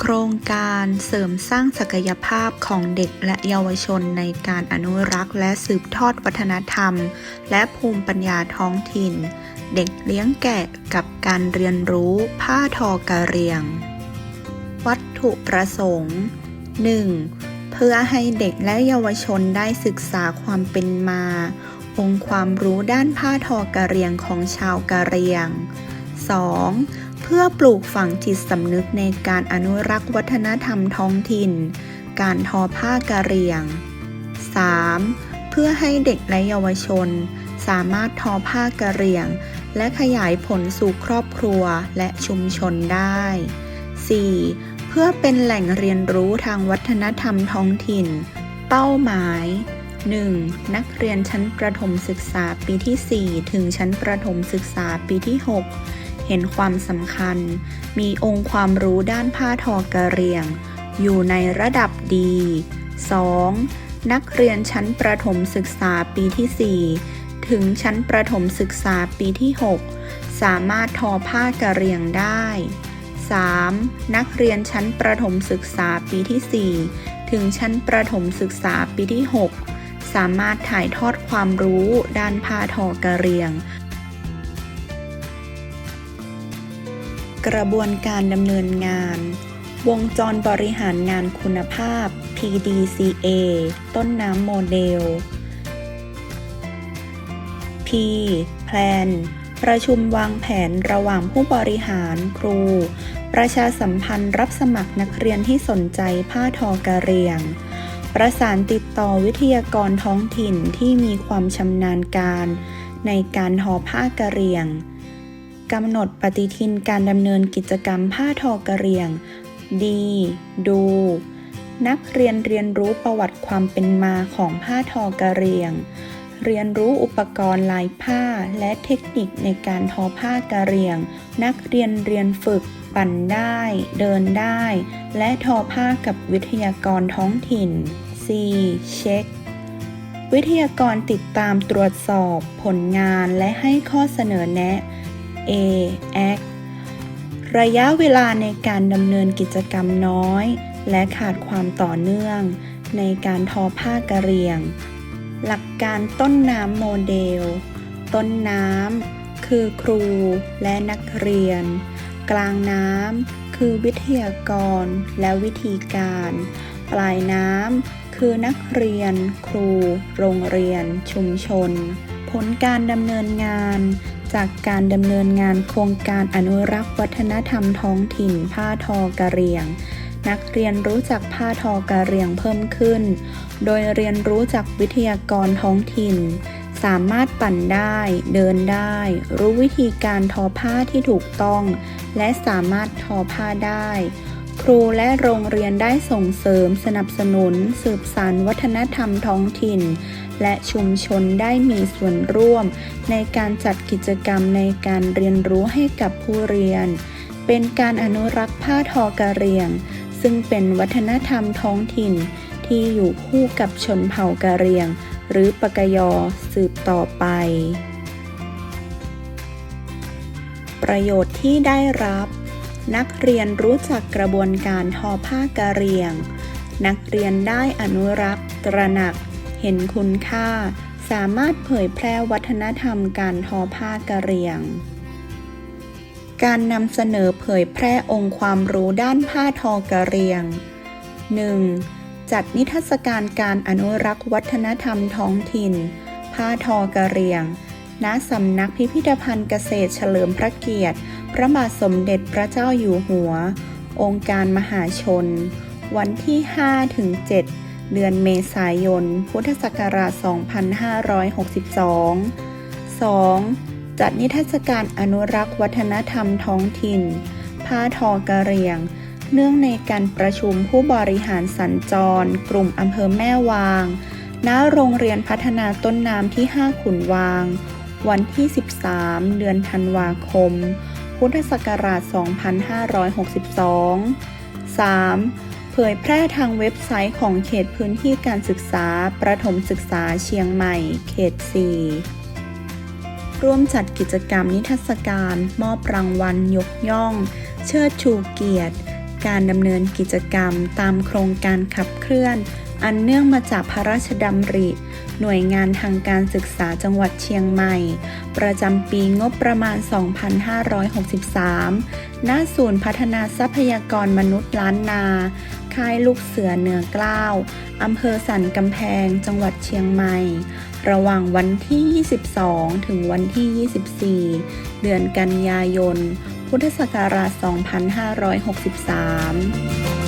โครงการเสริมสร้างศักยภาพของเด็กและเยาวชนในการอนุรักษ์ และสืบทอดวัฒนธรรม และภูมิปัญญาท้องถิ่น เด็กเลี้ยงแกะกับการเรียนรู้ผ้าทอกะเรียง วัตถุประสงค์ 1. เพื่อให้เด็กและเยาวชนได้ศึกษาความเป็นมา องค์ความรู้ด้านผ้าทอกะเรียงของชาวกะเรียง 2. เพื่อปลูกฝังจิตสำนึกในการอนุรักษ์วัฒนธรรมท้องถิ่น การทอผ้ากะเหรี่ยง 3. เพื่อให้เด็กและเยาวชน สามารถทอผ้ากะเหรี่ยง และขยายผลสู่ครอบครัวและชุมชนได้ 4. เพื่อเป็นแหล่งเรียนรู้ทางวัฒนธรรมท้องถิ่น เป้าหมาย 1. นักเรียนชั้นประถมศึกษาปีที่ 4 ถึงชั้นประถมศึกษาปีที่ 6 เห็นความสำคัญ มีองค์ความรู้ด้านผ้าทอกระเรียง อยู่ในระดับดี 2. นักเรียนชั้นประถมศึกษาปีที่ 4 ถึงชั้นประถมศึกษาปีที่ 6 สามารถทอผ้ากระเรียงได้ 3. นักเรียนชั้นประถมศึกษาปีที่ 4 ถึงชั้นประถมศึกษาปีที่ 6 สามารถถ่ายทอดความรู้ด้านผ้าทอกระเรียง กระบวนการดำเนินงาน วงจรบริหารงานคุณภาพ PDCA ต้นน้ำโมเดล P Plan ประชุมวางแผนระหว่างผู้บริหารครู ประชาสัมพันธ์รับสมัครนักเรียนที่สนใจผ้าทอกระเรียง ประสานติดต่อวิทยากรท้องถิ่นที่มีความชำนาญการ ในการทอผ้ากระเรียง กำหนดปฏิทินการดำเนินกิจกรรมผ้าทอกระเรียง ดี ดู นักเรียนเรียนรู้ประวัติความเป็นมาของผ้าทอกระเรียง เรียนรู้อุปกรณ์ลายผ้าและเทคนิคในการทอผ้ากระเรียง นักเรียนเรียนฝึก ปั่นได้ เดินได้ และทอผ้ากับวิทยากรท้องถิ่น C เช็ควิทยากรติดตามตรวจสอบผลงานและให้ข้อเสนอแนะ A Act ระยะเวลาในการดำเนินกิจกรรมน้อย และขาดความต่อเนื่องในการทอผ้ากระเรียง หลักการต้นน้ำโมเดล ต้นน้ำคือครูและนักเรียน กลางน้ำคือวิทยากรและวิธีการ ปลายน้ำคือนักเรียน ครู โรงเรียน ชุมชน ผลการดำเนินงาน จากการดำเนินงานโครงการอนุรักษ์วัฒนธรรมท้องถิ่นผ้าทอกะเหรี่ยง นักเรียนรู้จักผ้าทอกะเหรี่ยงเพิ่มขึ้น โดยเรียนรู้จากวิทยากรท้องถิ่น สามารถปั่นได้ เดินได้ รู้วิธีการทอผ้าที่ถูกต้อง และสามารถทอผ้าได้ ครูและโรงเรียนได้ส่งเสริมสนับสนุน สืบสานวัฒนธรรมท้องถิ่น และชุมชนได้มีส่วนร่วม ในการจัดกิจกรรมในการเรียนรู้ให้กับผู้เรียน เป็นการอนุรักษ์ผ้าทอกะเหรี่ยง ซึ่งเป็นวัฒนธรรมท้องถิ่น ที่อยู่คู่กับชนเผ่ากะเหรี่ยง หรือปะกยอสืบต่อไป ประโยชน์ที่ได้รับ นักเรียนรู้จักกระบวนการทอผ้ากะเหรี่ยง นักเรียนได้อนุรักษ์ ตระหนัก เห็นคุณค่า สามารถเผยแพร่วัฒนธรรมการทอผ้ากะเหรี่ยง การนำเสนอเผยแพร่องค์ความรู้ด้านผ้าทอกะเหรี่ยง 1. จัดนิทรรศการการอนุรักษ์วัฒนธรรมท้องถิ่น ผ้าทอกะเหรี่ยงณสำนักพิพิธภัณฑ์เกษตรเฉลิมพระเกียรติ พระบาทสมเด็จพระเจ้าอยู่หัว องค์การมหาชน วันที่ 5-7 เดือนเมษายน พุทธศักราช 2562 2. จัดนิทรรศการอนุรักษ์วัฒนธรรมท้องถิ่น ผ้าทอกะเหรี่ยง เนื่องในการประชุมผู้บริหารสัญจร กลุ่มอำเภอแม่วาง ณ โรงเรียนพัฒนาต้นน้ำที่ 5 ขุนวาง วันที่ 13 เดือนธันวาคม พุทธศักราช 2562 3. เผยแพร่ทางเว็บไซต์ของเขตพื้นที่การศึกษา ประถมศึกษาเชียงใหม่ เขต 4 ร่วมจัดกิจกรรมนิทรรศการ มอบรางวัล ยกย่อง เชิดชูเกียรติ การดำเนินกิจกรรมตามโครงการขับเคลื่อน อันเนื่องมาจากพระราชดำริ หน่วยงานทางการศึกษาจังหวัดเชียงใหม่ ประจำปีงบประมาณ 2563 ณ ศูนย์พัฒนาทรัพยากรมนุษย์ล้านนา ค่ายลูกเสือเหนือเกล้าอำเภอสันกำแพง จังหวัดเชียงใหม่ ระหว่างวันที่ 22 ถึงวันที่ 24 เดือนกันยายน พุทธศักราช 2563